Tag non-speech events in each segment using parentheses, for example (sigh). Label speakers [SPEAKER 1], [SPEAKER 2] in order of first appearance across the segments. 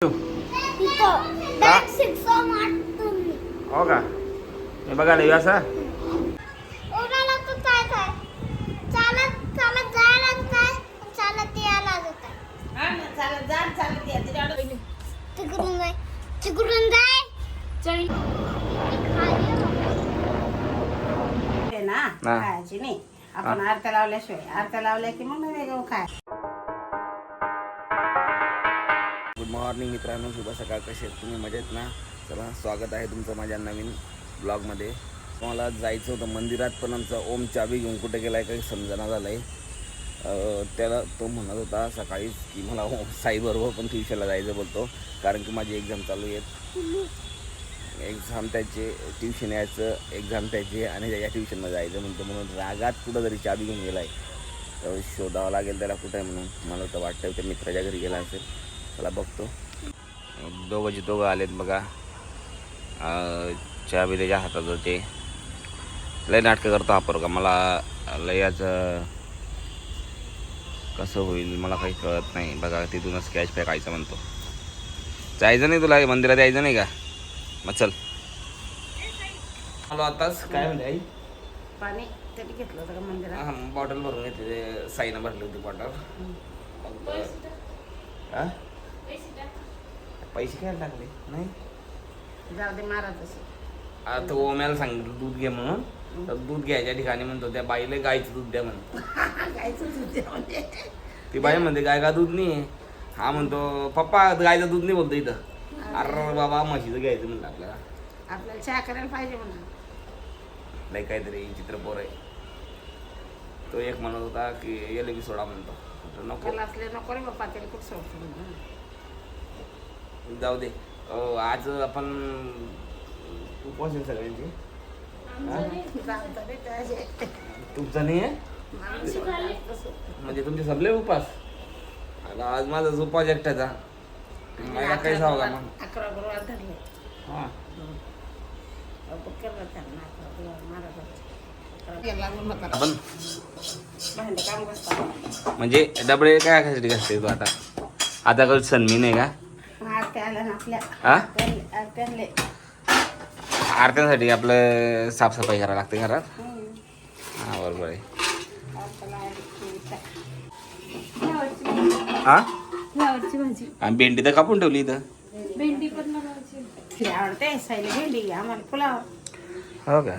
[SPEAKER 1] हो? का? मी बघायला येऊ असं
[SPEAKER 2] ओरडायला तर काय काय? चालत चालत जायला लागताय चालत यायला लागत तिकडून जाय तिकडून जाय. चल.
[SPEAKER 3] आहे ना. खायची नाही. आपण आरत्या लावल्याशिवाय. आरत्या लावल्या की मग वेगळं
[SPEAKER 1] गुड मॉर्निंग मित्रांनो शुभ सकाळ कसे आहेत? तुम्ही मजेत ना? चला स्वागत आहे तुमचं माझ्या नवीन ब्लॉगमध्ये. मला जायचं होतं मंदिरात पण आमचा ओम चाबी घेऊन कुठे गेला आहे काही समजना झालं आहे त्याला तो म्हणत होता सकाळीच की मला ओम साईबरोबर पण ट्युशनला जायचं बोलतो. कारण की माझी एक्झाम चालू आहेत. एक्झाम त्याचे ट्युशन यायचं एक्झाम त्याचे आणि त्याच्या ट्युशनला जायचं म्हणतो. म्हणून रागात कुठं तरी चाबी घेऊन गेला आहे तर शोधावं लागेल त्याला कुठं आहे म्हणून. मला तर वाटतं त्या मित्राच्या घरी गेला असेल. त्याला बघतो. दोघंचे दोघं आलेत बघा. अं, चाबी त्याच्या हातात होते. लय नाटकं करतो हा पोरगा. मला लय याचं कसं होईल मला काही कळत नाही. बघा तिथूनच कॅश फेकायचं म्हणतो. जायचं नाही तुला मंदिरात यायचं नाही का? मग चल. हॅलो आताच. काय म्हणते आई?
[SPEAKER 3] पाणी तरी घेतलं होतं का मंदिरात?
[SPEAKER 1] हा बॉटल भरून घेतली साईनं भरली होती बॉटल हा पैसे काय टाकले नाही?
[SPEAKER 3] जाऊ दे मारा तसे.
[SPEAKER 1] आता ओम्याला सांगितलं दूध घे म्हणून. तर दूध घ्यायच्या ठिकाणी म्हणतो त्या बाईला गायचं दूध द्या म्हणतो (laughs)
[SPEAKER 3] गायचं दूध म्हणजे
[SPEAKER 1] ती बाई म्हणते गाय का दूध नाही? हा म्हणतो पप्पा गायचं दूध नाही बोलतो इथं. अरे बाबा म्हशीचं घ्यायचं म्हणलं आपल्याला.
[SPEAKER 3] आपल्याला चहा करायला पाहिजे म्हणून.
[SPEAKER 1] लय काहीतरी चित्रपोर आहे. तो एक म्हणत होता की येले बी सोडा म्हणतो. नको.
[SPEAKER 3] असले नको रे बाप्पा त्याला कुठं सोडतो
[SPEAKER 1] जाऊ दे. आज आपण उपवास आहे सगळ्यांची तुमचा नाही आहे. म्हणजे तुमचे सगळे उपास? आता आज माझा उपास एकट्याचा मला काही सांगा का मग.
[SPEAKER 3] अकरा गुरुवार धरले.
[SPEAKER 1] हां.
[SPEAKER 3] केलं
[SPEAKER 1] आपण म्हणजे डबडे काय खायसाठी घालते तू आता? आता कधी सन्मी नाही का? हा? आरत्यांसाठी आपलं साफसफाई करावं लागते घरात? हां बरोबर आहे. हां? आणि भेंडी तर कापून ठेवली इथं.
[SPEAKER 4] भेंडी पण
[SPEAKER 3] आवडते भेंडी आम्हाला फुलावर
[SPEAKER 1] हो का?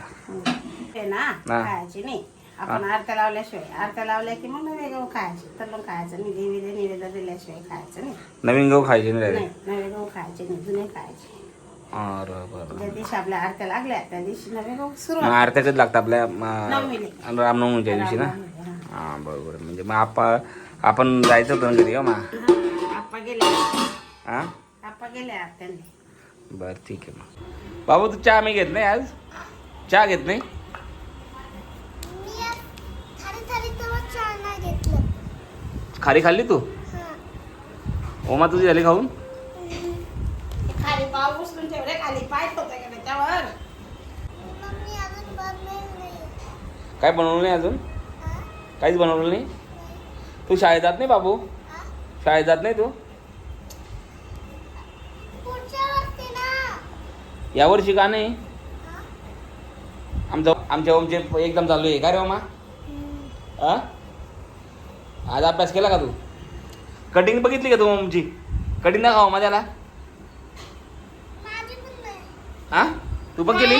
[SPEAKER 3] ते ना. खायची नाही. आपण आरत्या लावल्याशिवाय आरत्या लावल्या की मग वेगळं खायचे. तर खायचं नाही. देवीला निवेदन दिल्याशिवाय खायचं नाही.
[SPEAKER 1] नवीन गहू खायचे नाही
[SPEAKER 3] नाही नवे गहू खायचे नाही जुने खायचे.
[SPEAKER 1] अरे बरं
[SPEAKER 3] ज्या दिवशी आपल्या आरत्या लागल्या त्या दिवशी नवे गहू
[SPEAKER 1] मग
[SPEAKER 3] सुरू
[SPEAKER 1] लागतं आपल्या
[SPEAKER 3] नवमीला.
[SPEAKER 1] रामनवमीच्या दिवशी ना? हां. बरोबर. म्हणजे मग आपा आपण जायचं होतं घरी हो मा?
[SPEAKER 3] आप्पा गेले
[SPEAKER 1] हां?
[SPEAKER 3] आप्पा गेले आरत्यांनी
[SPEAKER 1] बरं ठीक आहे मग. बाबू तू चहा मी घेत नाही आज? चहा घेत नाही
[SPEAKER 2] मी आज थारी थारी तेव्हा चहा नाही घेतलं
[SPEAKER 1] खारी खाल्ली तू?
[SPEAKER 2] हा.
[SPEAKER 1] ओमा तुझी झाली खाऊन?
[SPEAKER 3] खाली पाव उचलून ठेवले खाली पाय ठेवते का त्याच्यावर?
[SPEAKER 2] मम्मी अजून बनलेलं नाही.
[SPEAKER 1] काय बनवलं नाही अजून?
[SPEAKER 2] हा?
[SPEAKER 1] काहीच बनवलं नाही? तू शाळेत जात नाही बाबू?
[SPEAKER 2] हा?
[SPEAKER 1] शाळेत जात नाही तू?
[SPEAKER 2] पुढच्या वरती ना.
[SPEAKER 1] यावर्षी का नाही? आमचं आमच्या ओमचे एकदम चालू आहे. का रे ओमा?
[SPEAKER 2] हम्म.
[SPEAKER 1] आ आज अभ्यास केला का तू? कटिंग बघितली का तू ओमची कटिंग दाखव माझ्याला
[SPEAKER 2] माझी पण नाही.
[SPEAKER 1] हा? तू बघ केली?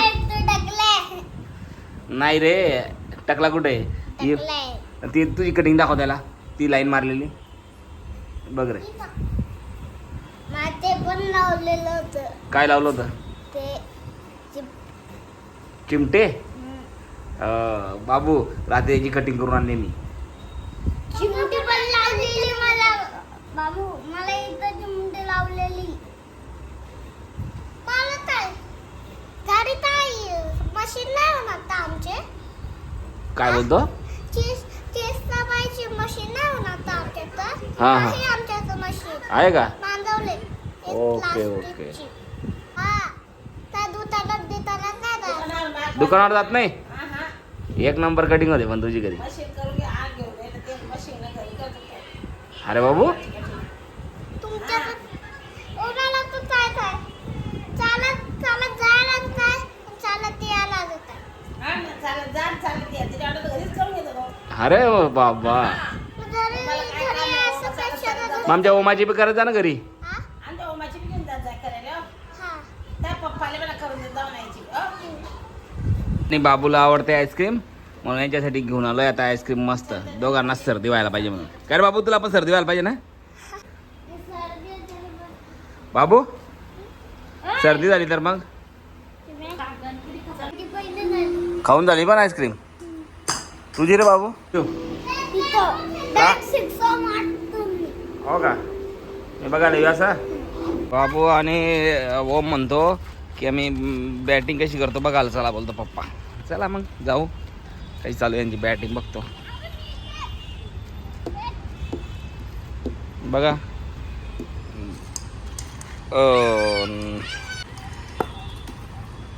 [SPEAKER 2] नाही, तू
[SPEAKER 1] रे टकला कुठे?
[SPEAKER 2] टाकलंय.
[SPEAKER 1] ती तुझी कटिंग दाखव त्याला. ती लाईन मारलेली. बघ रे.
[SPEAKER 2] पण
[SPEAKER 1] काय लावलं होतं?
[SPEAKER 2] ते
[SPEAKER 1] चिमटे? बाबू रात्रीची कटिंग करून आणली मी.
[SPEAKER 2] चिमटी पण लावलेली मला. बाबू मला इथं चिमटी लावलेली. मला काय? गाडी काय? मशीन नाही होणार का आमचे.
[SPEAKER 1] काय बोलतो?
[SPEAKER 2] मशीन नाही होणार का आमच्याकडं
[SPEAKER 1] हा, हा.
[SPEAKER 2] आहे आमच्याकडं मशीन.
[SPEAKER 1] आहे का? Okay, okay.
[SPEAKER 2] हा त्या दुधाला देताना काय?
[SPEAKER 1] दुकानावर जात नाही?
[SPEAKER 3] हा हा
[SPEAKER 1] एक नंबर कटिंग होते पण तुझी घरी
[SPEAKER 3] मशीन करून घे
[SPEAKER 1] अरे बाबू. अरे बाबा. आमच्या ओमाची बी करत ना घरी. बाबूला आवडते आईस्क्रीम म्हणून यांच्यासाठी घेऊन आलोय. आता आईस्क्रीम मस्त. दोघांना सर्दी व्हायला पाहिजे म्हणून. काय बाबू तुला पण सर्दी व्हायला पाहिजे ना?
[SPEAKER 2] बघ.
[SPEAKER 1] बाबू? सर्दी झाली तर मग. खाऊन झाली पण आईस्क्रीम तुझी रे बाबू. हो? का? मी बघायला येऊ असा बाबू आणि ओम म्हणतो की आम्ही बॅटिंग कशी करतो बघायला. चला बोलतो पप्पा. चला मग जाऊ. काही चालू यांची बॅटिंग बघतो बघा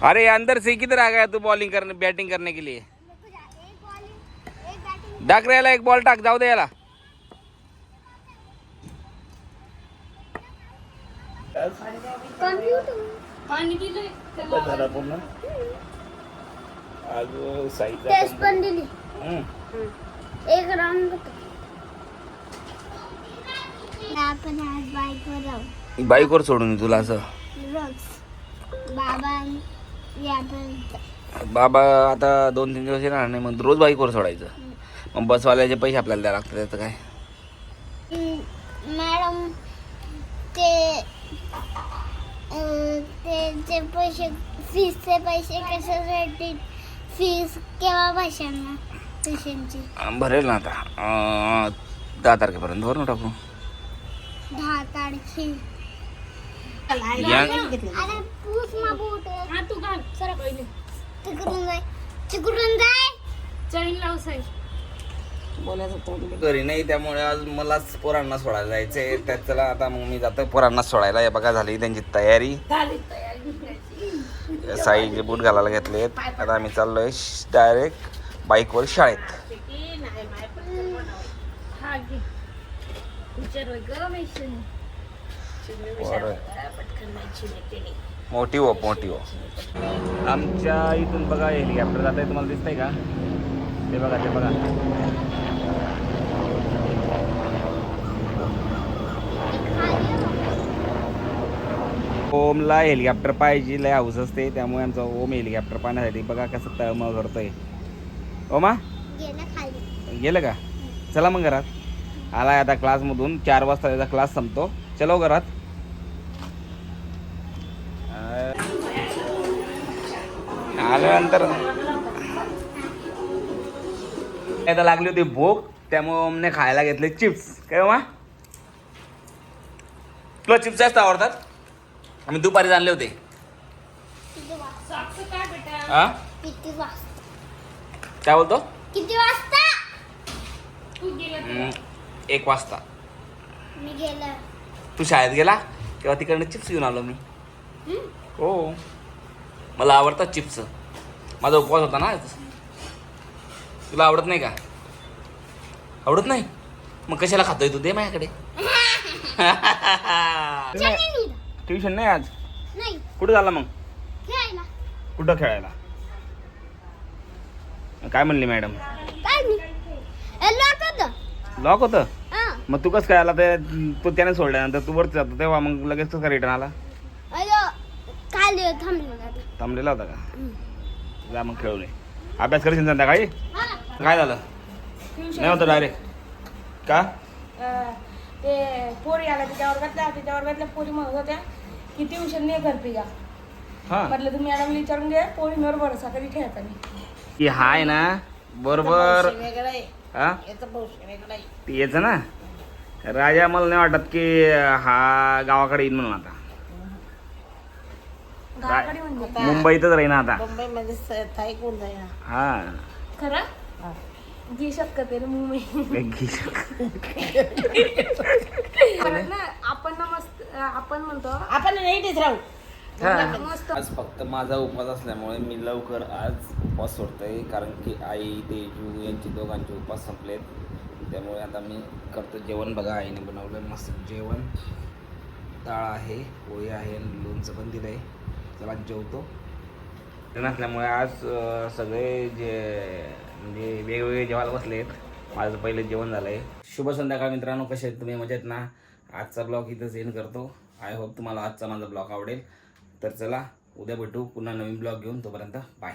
[SPEAKER 1] अरे अंदर से किधर आ गया तू बॉलिंग करने बैटिंग करने के लिए?
[SPEAKER 2] एक bowling, एक
[SPEAKER 1] डाक रे एक बॉल टाक जाऊ दे याला
[SPEAKER 2] Computer.
[SPEAKER 1] आज
[SPEAKER 2] टेस्ट पण दिली. एक आपण आज बाईकवर जाऊ.
[SPEAKER 1] बाईकवर सोडून तुला असं?
[SPEAKER 2] रोज. बाबा यापर्यंत
[SPEAKER 1] बाबा आता दोन तीन दिवस येणार नाही मग रोज बाईकवर सोडायचं. मग बसवाल्याचे पैसे आपल्याला द्यावे लागतात त्याचं काय?
[SPEAKER 2] मॅडम ते अं, ते जे पैसे फीसचे पैसे कशासाठी फीस केव्हा भाषांना ट्युशनची
[SPEAKER 1] भरेल ना आता. अं, दहा तारखेपर्यंत भरून टाकू
[SPEAKER 2] दहा तारखे.
[SPEAKER 1] या.
[SPEAKER 2] अरे पूस मा बोट
[SPEAKER 4] हा तू घाल. सर पहिले
[SPEAKER 2] तिकडून जाय. तिकडून जाय.
[SPEAKER 4] चैन लाव साईड
[SPEAKER 1] घरी नाही त्यामुळे आज मलाच पोरांना सोडायला जायचंय. त्यात चला आता मग मी जातो पोरांना सोडायला. हे बघा झाली त्यांची तयारी. साईचे बूट घालायला घेतलेत. आता आम्ही चाललोय डायरेक्ट बाईकवर शाळेत. मोठी हो मोठी हो. आमच्या इथून बघा हेलिकॉप्टर जात आहे तुम्हाला दिसतंय का? ते बघा ते बघा. ओमला हेलिकॉप्टर पाहिजे लय हाऊस असते त्यामुळे आमचा ओम हेलिकॉप्टर पाहण्यासाठी बघा कसं तळमळ करतोय. ओमा?
[SPEAKER 2] गेलं
[SPEAKER 1] का? चला मग घरात. आलाय आता क्लासमधून चार वाजता त्याचा क्लास संपतो. चलो घरात. आल्यानंतर आता लागली होती भूक त्यामुळे ओमने खायला घेतले चिप्स. काय मा तुला चिप्स जास्त आवडतात? आम्ही दुपारी आणले होते.
[SPEAKER 2] किती वाजता?
[SPEAKER 4] काय बेटा?
[SPEAKER 1] हा
[SPEAKER 2] किती वाजता?
[SPEAKER 1] काय बोलतो?
[SPEAKER 2] किती वाजता?
[SPEAKER 4] तू गेला
[SPEAKER 1] हम्म, एक वाजता.
[SPEAKER 2] मी गेलं.
[SPEAKER 1] तू शाळेत गेला? तेव्हा तिकडनं चिप्स घेऊन आलो मी. हो. मला आवडतात चिप्स. माझा उपवास होता ना आज. तुला आवडत नाही का? आवडत नाही? मग कशाला खातोय तू? दे माझ्याकडे. (laughs) (laughs)
[SPEAKER 2] नाही.
[SPEAKER 1] ट्युशन नाही आज?
[SPEAKER 2] नाही.
[SPEAKER 1] कुठं झाला मग?
[SPEAKER 2] खेळायला.
[SPEAKER 1] कुठं खेळायला? काय म्हणली मॅडम?
[SPEAKER 2] काय नाही. ए, लॉक होतं.
[SPEAKER 1] लॉक होतं?
[SPEAKER 2] हा.
[SPEAKER 1] मग तू कसं काय आला ते? तू त्याने सोडल्यानंतर तू वरती जातो तेव्हा मग लगेच कसं रिटर्न आला?
[SPEAKER 2] अयो होता.
[SPEAKER 1] थांबलेला होता का? जा मग खेळू नये अभ्यास करशील संध्याकाळी? काय झालं? नाही होतं डायरेक्ट का?
[SPEAKER 5] ते पोरी आल्या त्याच्या वर्गातल्या त्याच्या वर्गातल्या पोरी म्हणत होत्या. की ट्युशन नाही करते का
[SPEAKER 1] हां.
[SPEAKER 5] म्हटलं तुम्ही मॅडमला विचारून घे पोरींवर भरोसा कधी खेळता नाही.
[SPEAKER 1] की हाय ना बरोबर.
[SPEAKER 3] वेगळं आहे.
[SPEAKER 1] हा? ती ना? राजा मला नाही वाटत की हा गावाकडे येईन म्हणून आता.
[SPEAKER 5] गावाकडे म्हणजे?
[SPEAKER 3] आता
[SPEAKER 1] मुंबईतच राहीन आता.
[SPEAKER 3] मुंबईमध्ये स- स्थायिक होऊन जाईल
[SPEAKER 1] हा.
[SPEAKER 5] खरं? घे शकत परत (laughs) ना आपण ना मस्त आपण म्हणतो
[SPEAKER 3] आपण नाही राहू.
[SPEAKER 5] मस्त.
[SPEAKER 1] आज फक्त माझा उपवास असल्यामुळे मी लवकर आज उपवास सोडतोय कारण की आई तेजू यांचे दोघांचे उपवास संपलेत. त्यामुळे आता मी करतो जेवण. बघा आईने बनवलं मस्त जेवण. डाळ आहे पोळी आहे आणि लोणचं पण दिलं आहे चला जेवतो. ते नसल्यामुळे आज सगळे जे म्हणजे वेगवेगळे जेवायला बसलेत. माझं पहिले जेवण झालं आहे शुभ संध्याकाळ मित्रांनो कसे आहेत? तुम्ही मजेत ना? आजचा ब्लॉग इथंच एंड करतो. आय होप तुम्हाला आजचा माझा ब्लॉग आवडेल. तर चला उद्या भेटू. पुन्हा नवीन ब्लॉग घेऊन. तोपर्यंत बाय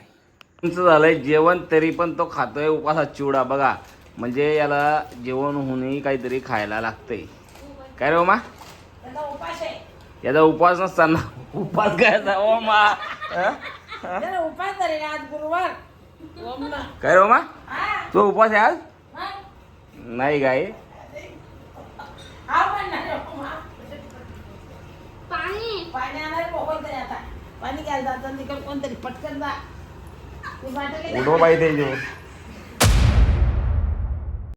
[SPEAKER 1] तुमचं झालंय जेवण तरी पण तो खातोय उपासात चिवडा. बघा म्हणजे याला जेवण होऊनही काहीतरी खायला लागतंय. काय रे ओमा?
[SPEAKER 3] उपास
[SPEAKER 1] याचा उपवास नसताना. उपास काय ओमा? हं?
[SPEAKER 3] त्याला उपास आज गुरुवार.
[SPEAKER 1] काय रे ओमा? तो उपवास आहे आज. नाही काय
[SPEAKER 3] हा म्हणणार ओम, हा.
[SPEAKER 2] पाणी
[SPEAKER 3] आणायला कोणतरी तरी आता. पाणी घ्यायला जातं तिकडे कोणतरी पटकन जा. ती बाटली
[SPEAKER 1] उठव